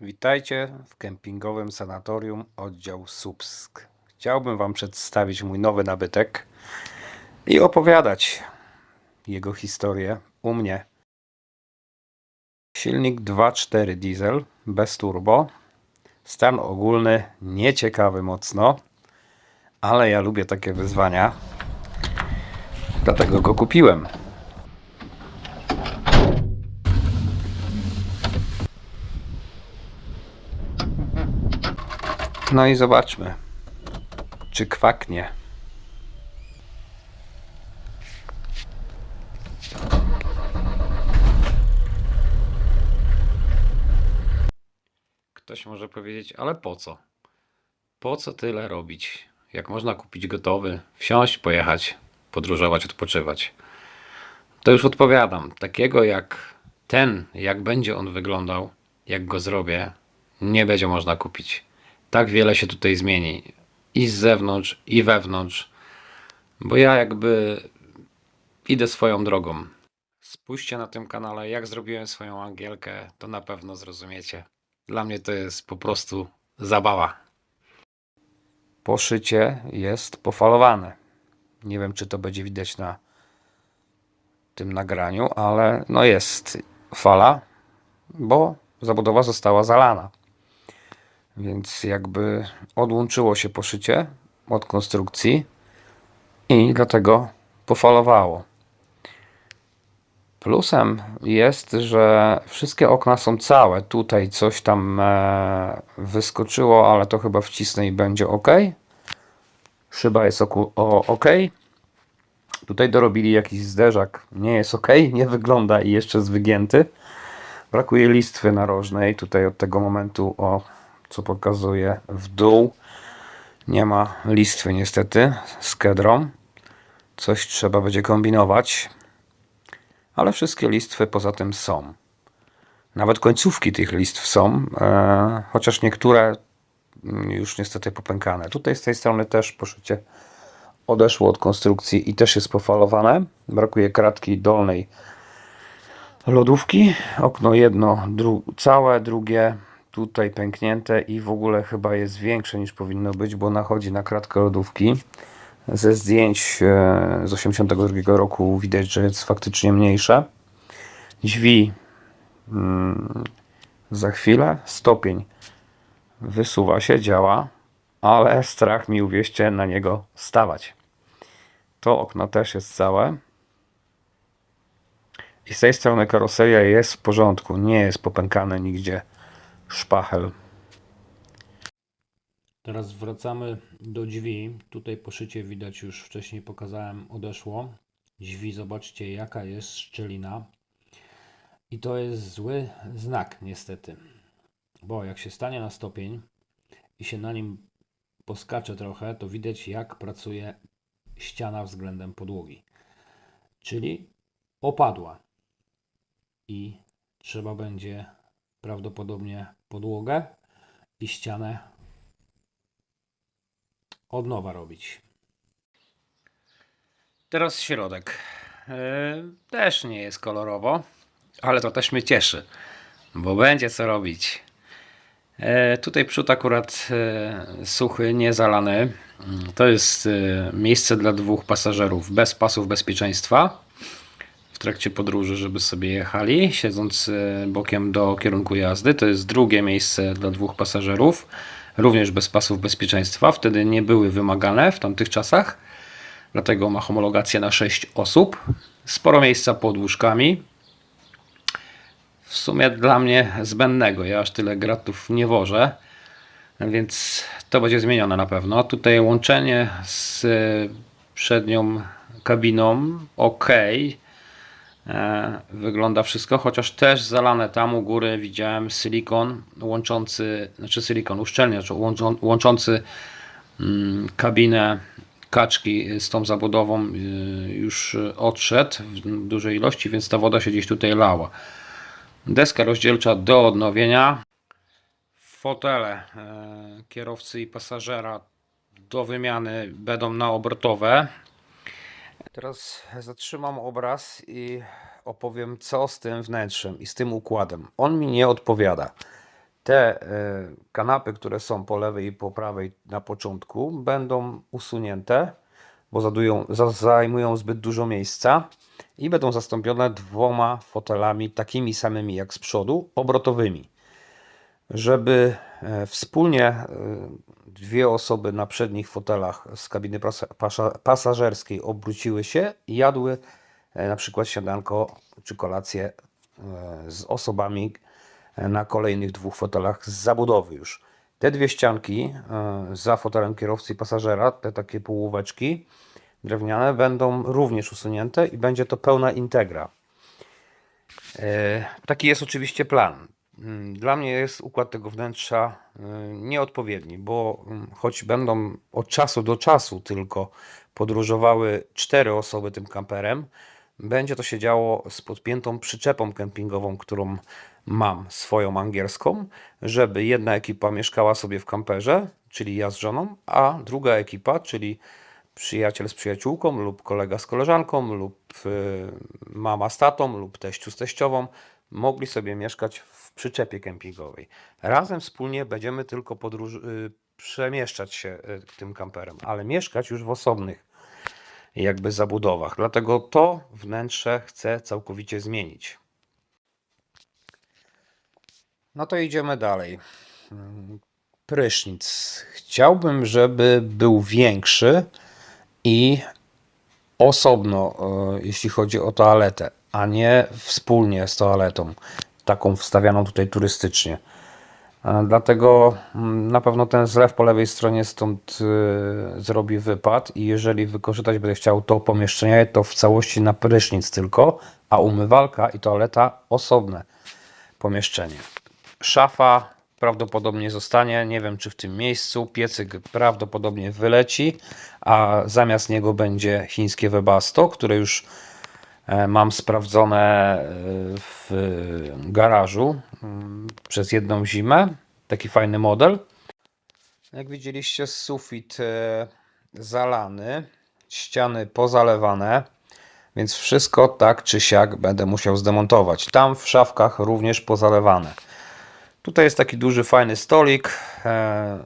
Witajcie w kempingowym sanatorium oddział Subsk. Chciałbym Wam przedstawić mój nowy nabytek i opowiadać jego historię u mnie. Silnik 2.4 diesel bez turbo. Stan ogólny nieciekawy mocno, ale ja lubię takie wyzwania. Dlatego go kupiłem. No i zobaczmy, czy kwaknie. Ktoś może powiedzieć, ale po co? Po co tyle robić? Jak można kupić gotowy, wsiąść, pojechać, podróżować, odpoczywać? To już odpowiadam. Takiego jak ten, jak będzie on wyglądał, jak go zrobię, nie będzie można kupić. Tak wiele się tutaj zmieni. I z zewnątrz, i wewnątrz. Bo ja jakby idę swoją drogą. Spójrzcie na tym kanale, jak zrobiłem swoją angielkę, to na pewno zrozumiecie. Dla mnie to jest po prostu zabawa. Poszycie jest pofalowane. Nie wiem, czy to będzie widać na tym nagraniu, ale no jest fala, bo zabudowa została zalana. Więc jakby odłączyło się poszycie od konstrukcji i dlatego pofalowało. Plusem jest, że wszystkie okna są całe. Tutaj coś tam e, wyskoczyło, ale to chyba wcisnę i będzie ok. Szyba jest o, ok. Tutaj dorobili jakiś zderzak. Nie jest ok, nie wygląda i jeszcze jest wygięty. Brakuje listwy narożnej. Tutaj od tego momentu, o, co pokazuje w dół, nie ma listwy niestety z kedrą. Coś trzeba będzie kombinować. Ale wszystkie listwy poza tym są. Nawet końcówki tych listw są, e, chociaż niektóre już niestety popękane. Tutaj z tej strony też poszycie odeszło od konstrukcji i też jest pofalowane. Brakuje kratki dolnej lodówki. Okno jedno dru całe, drugie tutaj pęknięte i w ogóle chyba jest większe niż powinno być, bo nachodzi na kratkę lodówki. Ze zdjęć e, z 82 roku widać, że jest faktycznie mniejsze. Drzwi mm, za chwilę. Stopień wysuwa się, działa, ale strach mi uwieście na niego stawać. To okno też jest całe. I z tej strony karoseria jest w porządku, nie jest popękane nigdzie szpachel. Teraz wracamy do drzwi. Tutaj poszycie widać już wcześniej pokazałem, odeszło. Drzwi, zobaczcie jaka jest szczelina. I to jest zły znak niestety. Bo jak się stanie na stopień i się na nim poskacze trochę, to widać jak pracuje ściana względem podłogi. Czyli opadła. I trzeba będzie prawdopodobnie podłogę i ścianę od nowa robić. Teraz środek. E, też nie jest kolorowo, ale to też mnie cieszy, bo będzie co robić. E, tutaj przód akurat e, suchy, niezalany. Mm, To jest miejsce dla dwóch pasażerów bez pasów bezpieczeństwa trakcie podróży, żeby sobie jechali, siedząc e, bokiem do kierunku jazdy. To jest drugie miejsce dla dwóch pasażerów, również bez pasów bezpieczeństwa. Wtedy nie były wymagane w tamtych czasach, dlatego ma homologację na 6 osób. Sporo miejsca pod łóżkami. W sumie dla mnie zbędnego. Ja aż tyle gratów nie wożę, więc to będzie zmienione na pewno. Tutaj łączenie z e, przednią kabiną ok. E, wygląda wszystko, chociaż też zalane tam u góry widziałem silikon łączący, znaczy silikon uszczelniacz łączą, łączący mm, kabinę kaczki z tą zabudową y, już odszedł w dużej ilości, więc ta woda się gdzieś tutaj lała. Deska rozdzielcza do odnowienia. Fotele e, kierowcy i pasażera do wymiany będą na obrotowe. Teraz zatrzymam obraz i opowiem, co z tym wnętrzem i z tym układem. On mi nie odpowiada. Te e, kanapy, które są po lewej i po prawej na początku, będą usunięte, bo zadują, za- zajmują zbyt dużo miejsca i będą zastąpione dwoma fotelami takimi samymi jak z przodu, obrotowymi. Żeby e, wspólnie e, dwie osoby na przednich fotelach z kabiny pasażerskiej obróciły się i jadły e, na przykład śniadanko czy kolację z osobami na kolejnych dwóch fotelach z zabudowy już. Te dwie ścianki za fotelem kierowcy i pasażera, te takie półóweczki drewniane będą również usunięte i będzie to pełna integra. Taki jest oczywiście plan. Mm, Dla mnie jest układ tego wnętrza e, nieodpowiedni, bo mm, choć będą od czasu do czasu tylko podróżowały cztery osoby tym kamperem, będzie to się działo z podpiętą przyczepą kempingową, którą mam swoją angielską, żeby jedna ekipa mieszkała sobie w kamperze, czyli ja z żoną, a druga ekipa, czyli przyjaciel z przyjaciółką lub kolega z koleżanką lub y, mama z tatą lub teściu z teściową mogli sobie mieszkać w przyczepie kempingowej. Razem wspólnie będziemy tylko podróż, y, przemieszczać się y, tym kamperem, ale mieszkać już w osobnych jakby zabudowach. Dlatego to wnętrze chcę całkowicie zmienić. No to idziemy dalej. Prysznic. Chciałbym, żeby był większy i osobno, e, jeśli chodzi o toaletę, a nie wspólnie z toaletą, taką wstawianą tutaj turystycznie. E, Dlatego mm, na pewno ten zlew po lewej stronie stąd e, zrobi wypad i jeżeli wykorzystać będę chciał to pomieszczenie, to w całości na prysznic tylko, a umywalka i toaleta osobne pomieszczenie. Szafa prawdopodobnie zostanie, nie wiem czy w tym miejscu. Piecyk prawdopodobnie wyleci, a zamiast niego będzie chińskie Webasto, które już mam sprawdzone e, w garażu mm, przez jedną zimę. Taki fajny model. Jak widzieliście, sufit e, zalany, ściany pozalewane, więc wszystko tak czy siak będę musiał zdemontować. Tam w szafkach również pozalewane. Tutaj jest taki duży, fajny stolik. e, e,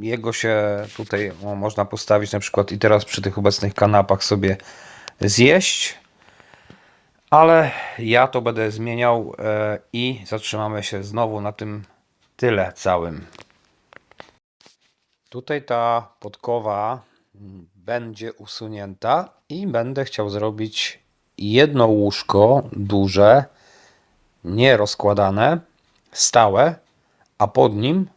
Jego się tutaj można postawić na przykład i teraz przy tych obecnych kanapach sobie zjeść. Ale ja to będę zmieniał e, i zatrzymamy się znowu na tym tyle całym. Tutaj ta podkowa mm, będzie usunięta i będę chciał zrobić jedno łóżko duże, nie rozkładane, stałe, a pod nim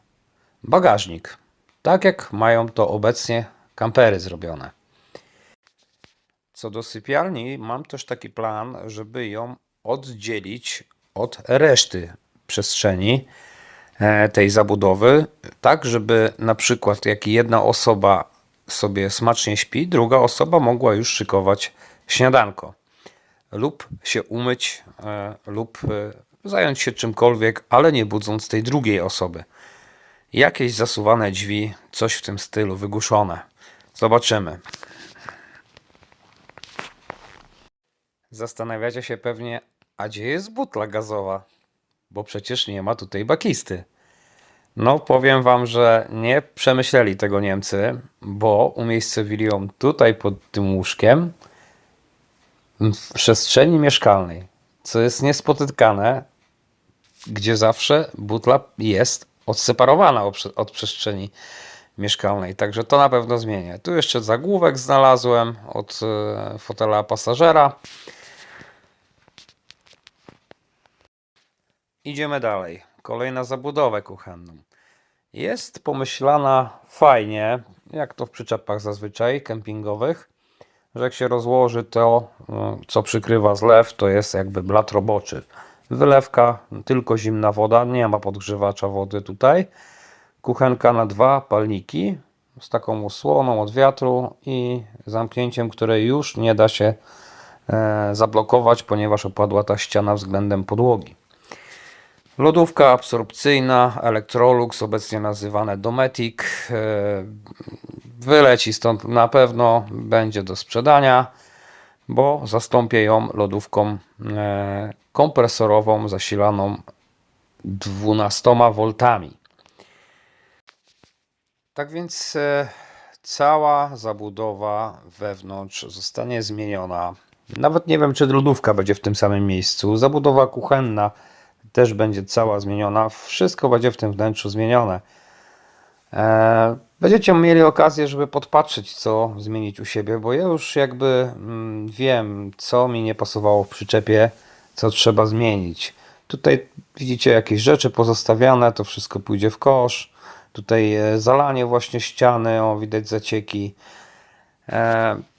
bagażnik. Tak jak mają to obecnie kampery zrobione. Co do sypialni, mam też taki plan, żeby ją oddzielić od reszty przestrzeni e, tej zabudowy, tak żeby na przykład jak jedna osoba sobie smacznie śpi, druga osoba mogła już szykować śniadanko lub się umyć e, lub e, zająć się czymkolwiek, ale nie budząc tej drugiej osoby. Jakieś zasuwane drzwi, coś w tym stylu, wygłuszone. Zobaczymy. Zastanawiacie się pewnie, a gdzie jest butla gazowa? Bo przecież nie ma tutaj bakisty. No, powiem wam, że nie przemyśleli tego Niemcy, bo umiejscowili ją tutaj pod tym łóżkiem w przestrzeni mieszkalnej, co jest niespotykane, gdzie zawsze butla jest odseparowana od prze- od przestrzeni mieszkalnej. Także to na pewno zmienię. Tu jeszcze zagłówek znalazłem od e, fotela pasażera. Idziemy dalej. Kolejna zabudowę kuchenną. Jest pomyślana fajnie, jak to w przyczepach zazwyczaj kempingowych, że jak się rozłoży to, no, co przykrywa zlew, to jest jakby blat roboczy. Wylewka, tylko zimna woda, nie ma podgrzewacza wody tutaj. Kuchenka na dwa palniki z taką osłoną od wiatru i zamknięciem, które już nie da się e, zablokować, ponieważ opadła ta ściana względem podłogi. Lodówka absorpcyjna Electrolux, obecnie nazywane Dometic. e, Wyleci stąd na pewno, będzie do sprzedania, bo zastąpię ją lodówką e, kompresorową zasilaną 12 V. Tak więc e, cała zabudowa wewnątrz zostanie zmieniona. Nawet nie wiem, czy lodówka będzie w tym samym miejscu. Zabudowa kuchenna też będzie cała zmieniona. Wszystko będzie w tym wnętrzu zmienione. E, Będziecie mieli okazję, żeby podpatrzeć, co zmienić u siebie, bo ja już jakby mm, wiem, co mi nie pasowało w przyczepie, co trzeba zmienić. Tutaj widzicie jakieś rzeczy pozostawiane, to wszystko pójdzie w kosz. Tutaj e, zalanie właśnie ściany, o widać zacieki.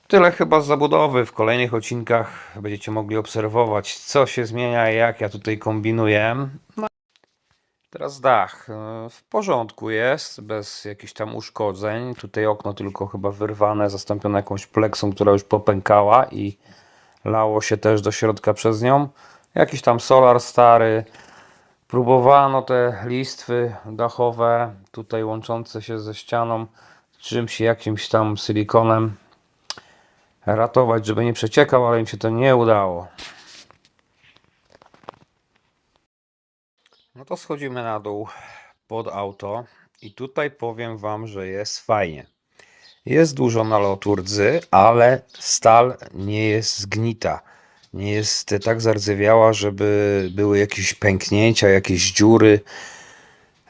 Tyle chyba z zabudowy. W kolejnych odcinkach będziecie mogli obserwować, co się zmienia i jak ja tutaj kombinuję. No. Teraz dach. E, W porządku jest, bez jakichś tam uszkodzeń. Tutaj okno tylko chyba wyrwane, zastąpione jakąś pleksą, która już popękała i lało się też do środka przez nią. Jakiś tam solar stary. Próbowano te listwy dachowe, tutaj łączące się ze ścianą, czymś jakimś tam silikonem ratować, żeby nie przeciekał, ale im się to nie udało. No to schodzimy na dół pod auto i tutaj powiem Wam, że jest fajnie. Jest dużo nalotu rdzy, ale stal nie jest zgnita. Nie jest tak zardzewiała, żeby były jakieś pęknięcia, jakieś dziury.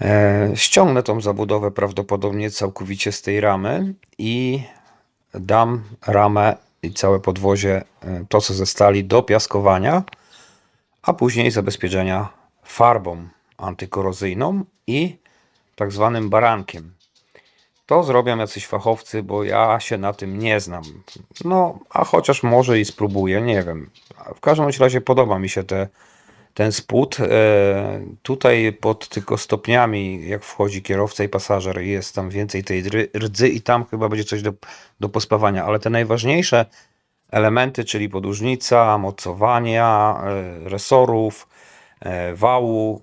E, ściągnę tą zabudowę prawdopodobnie całkowicie z tej ramy i dam ramę i całe podwozie, e, to co ze stali, do piaskowania, a później zabezpieczenia farbą antykorozyjną i tak zwanym barankiem. To zrobią jacyś fachowcy, bo ja się na tym nie znam. No, a chociaż może i spróbuję, nie wiem. W każdym razie podoba mi się te, ten spód. E, tutaj pod tylko stopniami, jak wchodzi kierowca i pasażer, jest tam więcej tej rdzy i tam chyba będzie coś do, do pospawania. Ale te najważniejsze elementy, czyli podłużnica, mocowania, e, resorów, e, wału,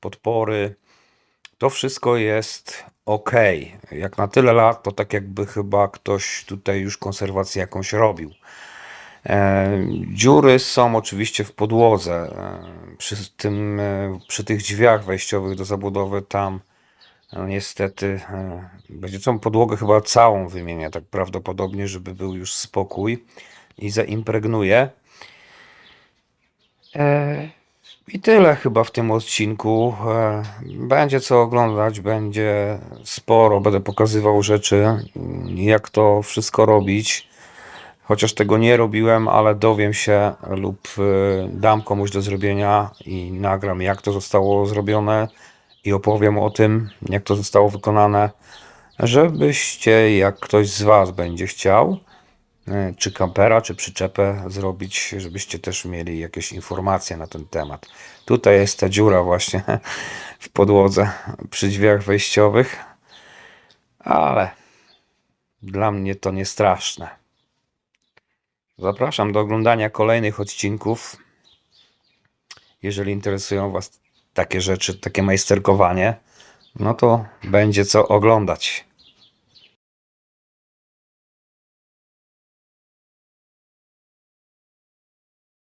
podpory, to wszystko jest ok. Jak na tyle lat, to tak jakby chyba ktoś tutaj już konserwację jakąś robił. E, dziury są oczywiście w podłodze. E, przy, tym, e, przy tych drzwiach wejściowych do zabudowy tam no, niestety będzie tą podłogę chyba całą wymienię, tak prawdopodobnie, żeby był już spokój i zaimpregnuje. I tyle chyba w tym odcinku. Będzie co oglądać, będzie sporo. Będę pokazywał rzeczy, jak to wszystko robić. Chociaż tego nie robiłem, ale dowiem się lub e, dam komuś do zrobienia i nagram, jak to zostało zrobione i opowiem o tym, jak to zostało wykonane, żebyście, jak ktoś z Was będzie chciał, e, czy kampera, czy przyczepę zrobić, żebyście też mieli jakieś informacje na ten temat. Tutaj jest ta dziura właśnie w podłodze przy drzwiach wejściowych, ale dla mnie to nie straszne. Zapraszam do oglądania kolejnych odcinków. Jeżeli interesują Was takie rzeczy, takie majsterkowanie, no to będzie co oglądać.